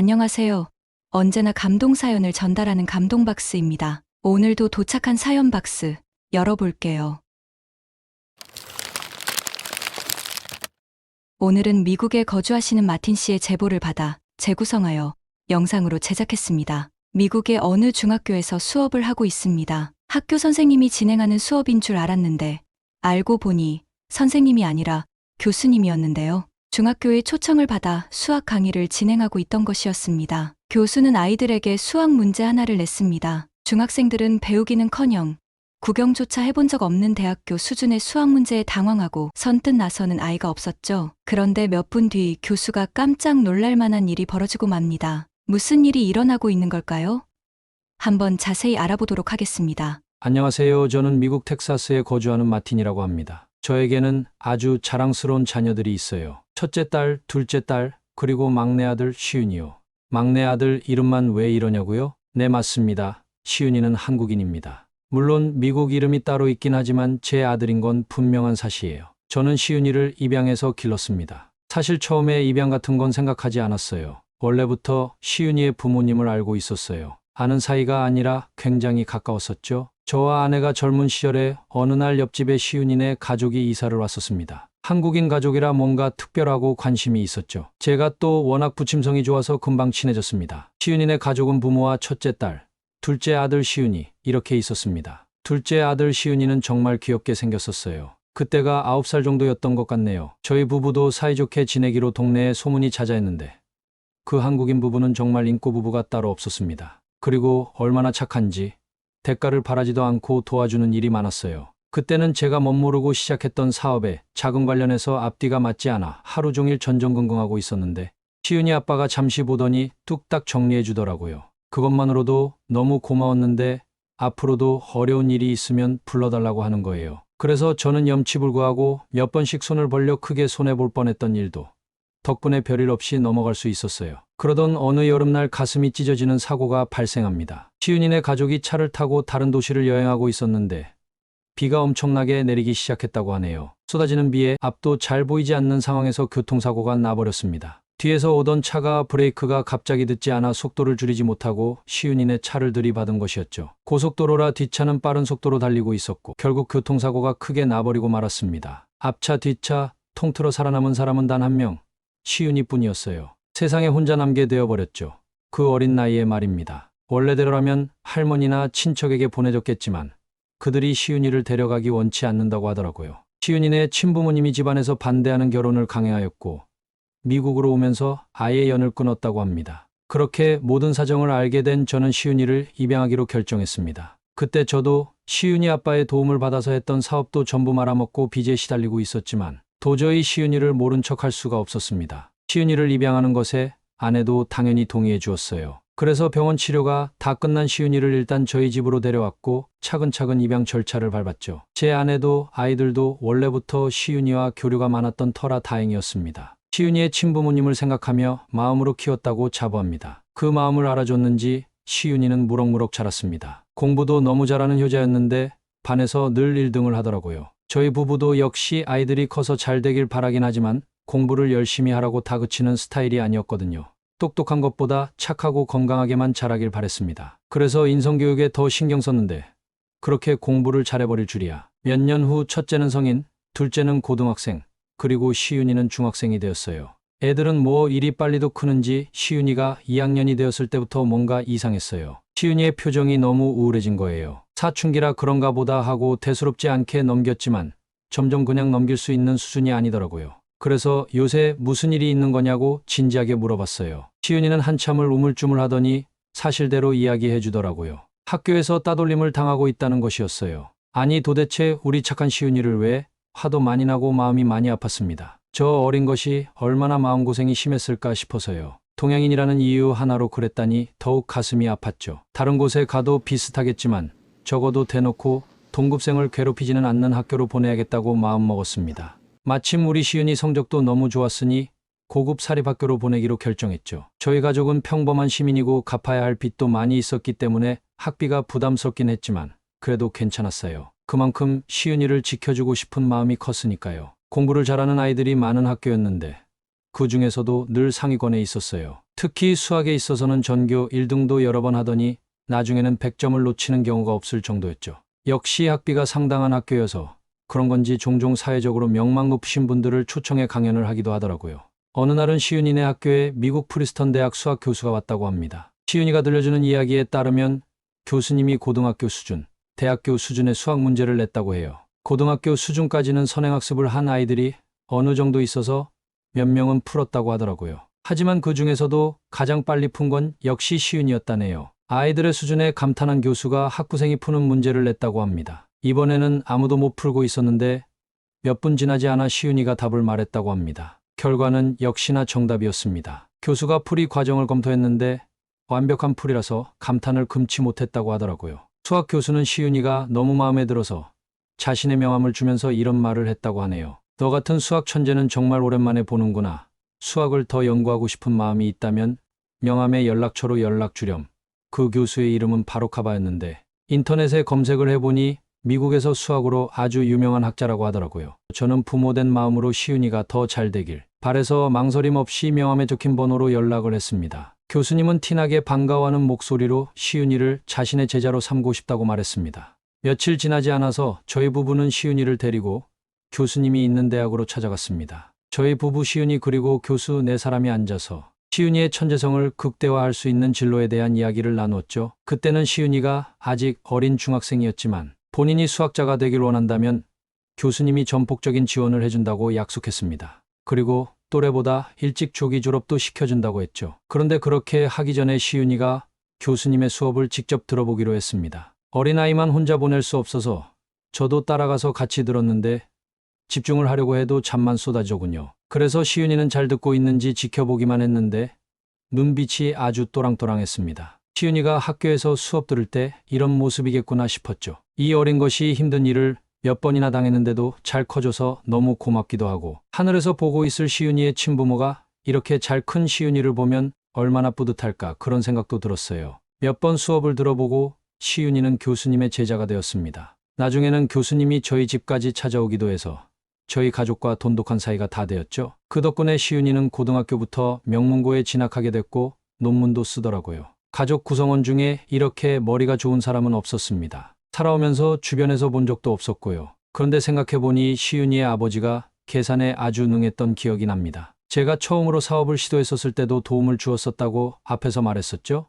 안녕하세요. 언제나 감동 사연을 전달하는 감동 박스입니다. 오늘도 도착한 사연 박스 열어볼게요. 오늘은 미국에 거주하시는 마틴 씨의 제보를 받아 재구성하여 영상으로 제작했습니다. 미국의 어느 중학교에서 수업을 하고 있습니다. 학교 선생님이 진행하는 수업인 줄 알았는데 알고 보니 선생님이 아니라 교수님이었는데요. 중학교에 초청을 받아 수학 강의를 진행하고 있던 것이었습니다. 교수는 아이들에게 수학 문제 하나를 냈습니다. 중학생들은 배우기는 커녕 구경조차 해본 적 없는 대학교 수준의 수학 문제에 당황하고 선뜻 나서는 아이가 없었죠. 그런데 몇 분 뒤 교수가 깜짝 놀랄 만한 일이 벌어지고 맙니다. 무슨 일이 일어나고 있는 걸까요? 한번 자세히 알아보도록 하겠습니다. 안녕하세요. 저는 미국 텍사스에 거주하는 마틴이라고 합니다. 저에게는 아주 자랑스러운 자녀들이 있어요. 첫째 딸, 둘째 딸, 그리고 막내 아들 시윤이요. 막내 아들 이름만 왜 이러냐고요? 네, 맞습니다. 시윤이는 한국인입니다. 물론 미국 이름이 따로 있긴 하지만 제 아들인 건 분명한 사실이에요. 저는 시윤이를 입양해서 길렀습니다. 사실 처음에 입양 같은 건 생각하지 않았어요. 원래부터 시윤이의 부모님을 알고 있었어요. 아는 사이가 아니라 굉장히 가까웠었죠. 저와 아내가 젊은 시절에 어느 날 옆집에 시윤이네 가족이 이사를 왔었습니다. 한국인 가족이라 뭔가 특별하고 관심이 있었죠. 제가 또 워낙 부침성이 좋아서 금방 친해졌습니다. 시윤이네 가족은 부모와 첫째 딸, 둘째 아들 시윤이 이렇게 있었습니다. 둘째 아들 시윤이는 정말 귀엽게 생겼었어요. 그때가 9살 정도였던 것 같네요. 저희 부부도 사이좋게 지내기로 동네에 소문이 자자했는데 그 한국인 부부는 정말 인고 부부가 따로 없었습니다. 그리고 얼마나 착한지 대가를 바라지도 않고 도와주는 일이 많았어요. 그때는 제가 멋모르고 시작했던 사업에 자금 관련해서 앞뒤가 맞지 않아 하루 종일 전전긍긍하고 있었는데 시윤이 아빠가 잠시 보더니 뚝딱 정리해 주더라고요. 그것만으로도 너무 고마웠는데 앞으로도 어려운 일이 있으면 불러달라고 하는 거예요. 그래서 저는 염치불구하고 몇 번씩 손을 벌려 크게 손해볼 뻔했던 일도 덕분에 별일 없이 넘어갈 수 있었어요. 그러던 어느 여름날 가슴이 찢어지는 사고가 발생합니다. 시윤이네 가족이 차를 타고 다른 도시를 여행하고 있었는데 비가 엄청나게 내리기 시작했다고 하네요. 쏟아지는 비에 앞도 잘 보이지 않는 상황에서 교통사고가 나버렸습니다. 뒤에서 오던 차가 브레이크가 갑자기 듣지 않아 속도를 줄이지 못하고 시윤이네 차를 들이받은 것이었죠. 고속도로라 뒷차는 빠른 속도로 달리고 있었고 결국 교통사고가 크게 나버리고 말았습니다. 앞차 뒤차 통틀어 살아남은 사람은 단 한 명, 시윤이 뿐이었어요. 세상에 혼자 남게 되어버렸죠. 그 어린 나이에 말입니다. 원래대로라면 할머니나 친척에게 보내줬겠지만 그들이 시윤이를 데려가기 원치 않는다고 하더라고요. 시윤이네 친부모님이 집안에서 반대하는 결혼을 강행하였고 미국으로 오면서 아예 연을 끊었다고 합니다. 그렇게 모든 사정을 알게 된 저는 시윤이를 입양하기로 결정했습니다. 그때 저도 시윤이 아빠의 도움을 받아서 했던 사업도 전부 말아먹고 빚에 시달리고 있었지만 도저히 시윤이를 모른 척할 수가 없었습니다. 시윤이를 입양하는 것에 아내도 당연히 동의해 주었어요. 그래서 병원 치료가 다 끝난 시윤이를 일단 저희 집으로 데려왔고 차근차근 입양 절차를 밟았죠. 제 아내도 아이들도 원래부터 시윤이와 교류가 많았던 터라 다행이었습니다. 시윤이의 친부모님을 생각하며 마음으로 키웠다고 자부합니다. 그 마음을 알아줬는지 시윤이는 무럭무럭 자랐습니다. 공부도 너무 잘하는 효자였는데 반에서 늘 1등을 하더라고요. 저희 부부도 역시 아이들이 커서 잘 되길 바라긴 하지만 공부를 열심히 하라고 다그치는 스타일이 아니었거든요. 똑똑한 것보다 착하고 건강하게만 자라길 바랬습니다. 그래서 인성교육에 더 신경 썼는데 그렇게 공부를 잘해버릴 줄이야. 몇 년 후 첫째는 성인, 둘째는 고등학생, 그리고 시윤이는 중학생이 되었어요. 애들은 뭐 일이 빨리도 크는지 시윤이가 2학년이 되었을 때부터 뭔가 이상했어요. 시윤이의 표정이 너무 우울해진 거예요. 사춘기라 그런가 보다 하고 대수롭지 않게 넘겼지만 점점 그냥 넘길 수 있는 수준이 아니더라고요. 그래서 요새 무슨 일이 있는 거냐고 진지하게 물어봤어요. 시윤이는 한참을 우물쭈물 하더니 사실대로 이야기해 주더라고요. 학교에서 따돌림을 당하고 있다는 것이었어요. 아니 도대체 우리 착한 시윤이를 왜 화도 많이 나고 마음이 많이 아팠습니다. 저 어린 것이 얼마나 마음고생이 심했을까 싶어서요. 동양인이라는 이유 하나로 그랬다니 더욱 가슴이 아팠죠. 다른 곳에 가도 비슷하겠지만 적어도 대놓고 동급생을 괴롭히지는 않는 학교로 보내야겠다고 마음먹었습니다. 마침 우리 시윤이 성적도 너무 좋았으니 고급 사립학교로 보내기로 결정했죠. 저희 가족은 평범한 시민이고 갚아야 할 빚도 많이 있었기 때문에 학비가 부담스럽긴 했지만 그래도 괜찮았어요. 그만큼 시윤이를 지켜주고 싶은 마음이 컸으니까요. 공부를 잘하는 아이들이 많은 학교였는데 그 중에서도 늘 상위권에 있었어요. 특히 수학에 있어서는 전교 1등도 여러 번 하더니 나중에는 100점을 놓치는 경우가 없을 정도였죠. 역시 학비가 상당한 학교여서 그런 건지 종종 사회적으로 명망 높으신 분들을 초청해 강연을 하기도 하더라고요. 어느 날은 시윤이네 학교에 미국 프리스턴 대학 수학 교수가 왔다고 합니다. 시윤이가 들려주는 이야기에 따르면 교수님이 고등학교 수준, 대학교 수준의 수학 문제를 냈다고 해요. 고등학교 수준까지는 선행학습을 한 아이들이 어느 정도 있어서 몇 명은 풀었다고 하더라고요. 하지만 그 중에서도 가장 빨리 푼 건 역시 시윤이었다네요. 아이들의 수준에 감탄한 교수가 학부생이 푸는 문제를 냈다고 합니다. 이번에는 아무도 못 풀고 있었는데 몇 분 지나지 않아 시윤이가 답을 말했다고 합니다. 결과는 역시나 정답이었습니다. 교수가 풀이 과정을 검토했는데 완벽한 풀이라서 감탄을 금치 못했다고 하더라고요. 수학 교수는 시윤이가 너무 마음에 들어서 자신의 명함을 주면서 이런 말을 했다고 하네요. 너 같은 수학 천재는 정말 오랜만에 보는구나. 수학을 더 연구하고 싶은 마음이 있다면 명함에 연락처로 연락 주렴. 그 교수의 이름은 바로카바였는데 인터넷에 검색을 해보니 미국에서 수학으로 아주 유명한 학자라고 하더라고요. 저는 부모된 마음으로 시윤이가 더 잘 되길 바래서 망설임 없이 명함에 적힌 번호로 연락을 했습니다. 교수님은 티나게 반가워하는 목소리로 시윤이를 자신의 제자로 삼고 싶다고 말했습니다. 며칠 지나지 않아서 저희 부부는 시윤이를 데리고 교수님이 있는 대학으로 찾아갔습니다. 저희 부부 시윤이 그리고 교수 네 사람이 앉아서 시윤이의 천재성을 극대화할 수 있는 진로에 대한 이야기를 나눴죠. 그때는 시윤이가 아직 어린 중학생이었지만 본인이 수학자가 되길 원한다면 교수님이 전폭적인 지원을 해준다고 약속했습니다. 그리고 또래보다 일찍 조기 졸업도 시켜준다고 했죠. 그런데 그렇게 하기 전에 시윤이가 교수님의 수업을 직접 들어보기로 했습니다. 어린아이만 혼자 보낼 수 없어서 저도 따라가서 같이 들었는데 집중을 하려고 해도 잠만 쏟아져군요. 그래서 시윤이는 잘 듣고 있는지 지켜보기만 했는데 눈빛이 아주 또랑또랑했습니다. 시윤이가 학교에서 수업 들을 때 이런 모습이겠구나 싶었죠. 이 어린 것이 힘든 일을 몇 번이나 당했는데도 잘 커줘서 너무 고맙기도 하고 하늘에서 보고 있을 시윤이의 친부모가 이렇게 잘 큰 시윤이를 보면 얼마나 뿌듯할까 그런 생각도 들었어요. 몇 번 수업을 들어보고 시윤이는 교수님의 제자가 되었습니다. 나중에는 교수님이 저희 집까지 찾아오기도 해서 저희 가족과 돈독한 사이가 다 되었죠. 그 덕분에 시윤이는 고등학교부터 명문고에 진학하게 됐고 논문도 쓰더라고요. 가족 구성원 중에 이렇게 머리가 좋은 사람은 없었습니다. 살아오면서 주변에서 본 적도 없었고요. 그런데 생각해보니 시윤이의 아버지가 계산에 아주 능했던 기억이 납니다. 제가 처음으로 사업을 시도했었을 때도 도움을 주었었다고 앞에서 말했었죠?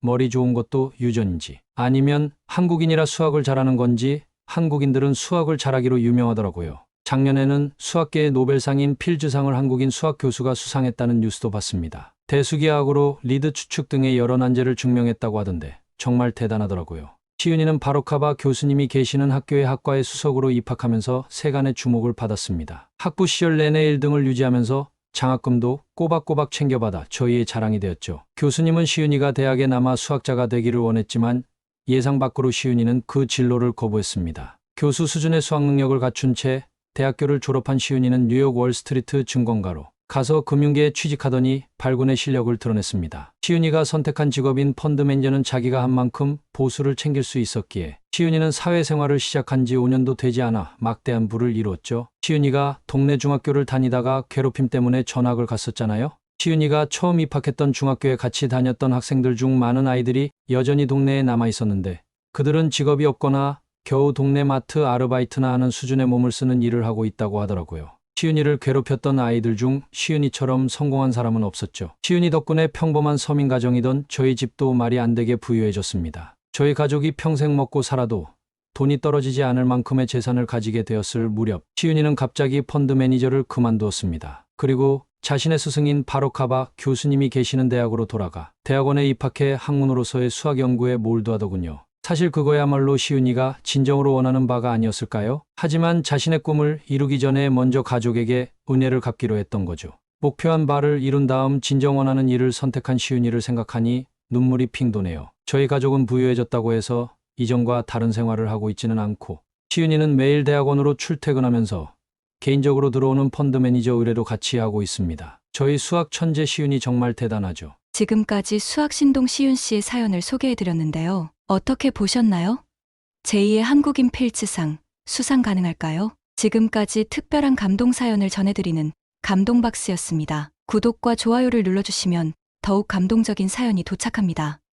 머리 좋은 것도 유전인지 아니면 한국인이라 수학을 잘하는 건지 한국인들은 수학을 잘하기로 유명하더라고요. 작년에는 수학계의 노벨상인 필즈상을 한국인 수학 교수가 수상했다는 뉴스도 봤습니다. 대수기하학으로 리드 추측 등의 여러 난제를 증명했다고 하던데 정말 대단하더라고요. 시윤이는 바로카바 교수님이 계시는 학교의 학과의 수석으로 입학하면서 세간의 주목을 받았습니다. 학부 시절 내내 1등을 유지하면서 장학금도 꼬박꼬박 챙겨받아 저희의 자랑이 되었죠. 교수님은 시윤이가 대학에 남아 수학자가 되기를 원했지만 예상 밖으로 시윤이는 그 진로를 거부했습니다. 교수 수준의 수학 능력을 갖춘 채 대학교를 졸업한 시윤이는 뉴욕 월스트리트 증권가로 가서 금융계에 취직하더니 발군의 실력을 드러냈습니다. 시윤이가 선택한 직업인 펀드 매니저는 자기가 한 만큼 보수를 챙길 수 있었기에 시윤이는 사회생활을 시작한 지 5년도 되지 않아 막대한 부를 이루었죠. 시윤이가 동네 중학교를 다니다가 괴롭힘 때문에 전학을 갔었잖아요. 시윤이가 처음 입학했던 중학교에 같이 다녔던 학생들 중 많은 아이들이 여전히 동네에 남아 있었는데 그들은 직업이 없거나 겨우 동네 마트 아르바이트나 하는 수준의 몸을 쓰는 일을 하고 있다고 하더라고요. 시윤이를 괴롭혔던 아이들 중 시윤이처럼 성공한 사람은 없었죠. 시윤이 덕분에 평범한 서민 가정이던 저희 집도 말이 안 되게 부유해졌습니다. 저희 가족이 평생 먹고 살아도 돈이 떨어지지 않을 만큼의 재산을 가지게 되었을 무렵 시윤이는 갑자기 펀드 매니저를 그만두었습니다. 그리고 자신의 스승인 바로카바 교수님이 계시는 대학으로 돌아가 대학원에 입학해 학문으로서의 수학 연구에 몰두하더군요. 사실 그거야말로 시윤이가 진정으로 원하는 바가 아니었을까요? 하지만 자신의 꿈을 이루기 전에 먼저 가족에게 은혜를 갚기로 했던 거죠. 목표한 바를 이룬 다음 진정 원하는 일을 선택한 시윤이를 생각하니 눈물이 핑 도네요. 저희 가족은 부유해졌다고 해서 이전과 다른 생활을 하고 있지는 않고 시윤이는 매일 대학원으로 출퇴근하면서 개인적으로 들어오는 펀드 매니저 의뢰도 같이 하고 있습니다. 저희 수학 천재 시윤이 정말 대단하죠. 지금까지 수학 신동 시윤 씨의 사연을 소개해 드렸는데요. 어떻게 보셨나요? 제2의 한국인 필즈상 수상 가능할까요? 지금까지 특별한 감동 사연을 전해드리는 감동박스였습니다. 구독과 좋아요를 눌러주시면 더욱 감동적인 사연이 도착합니다.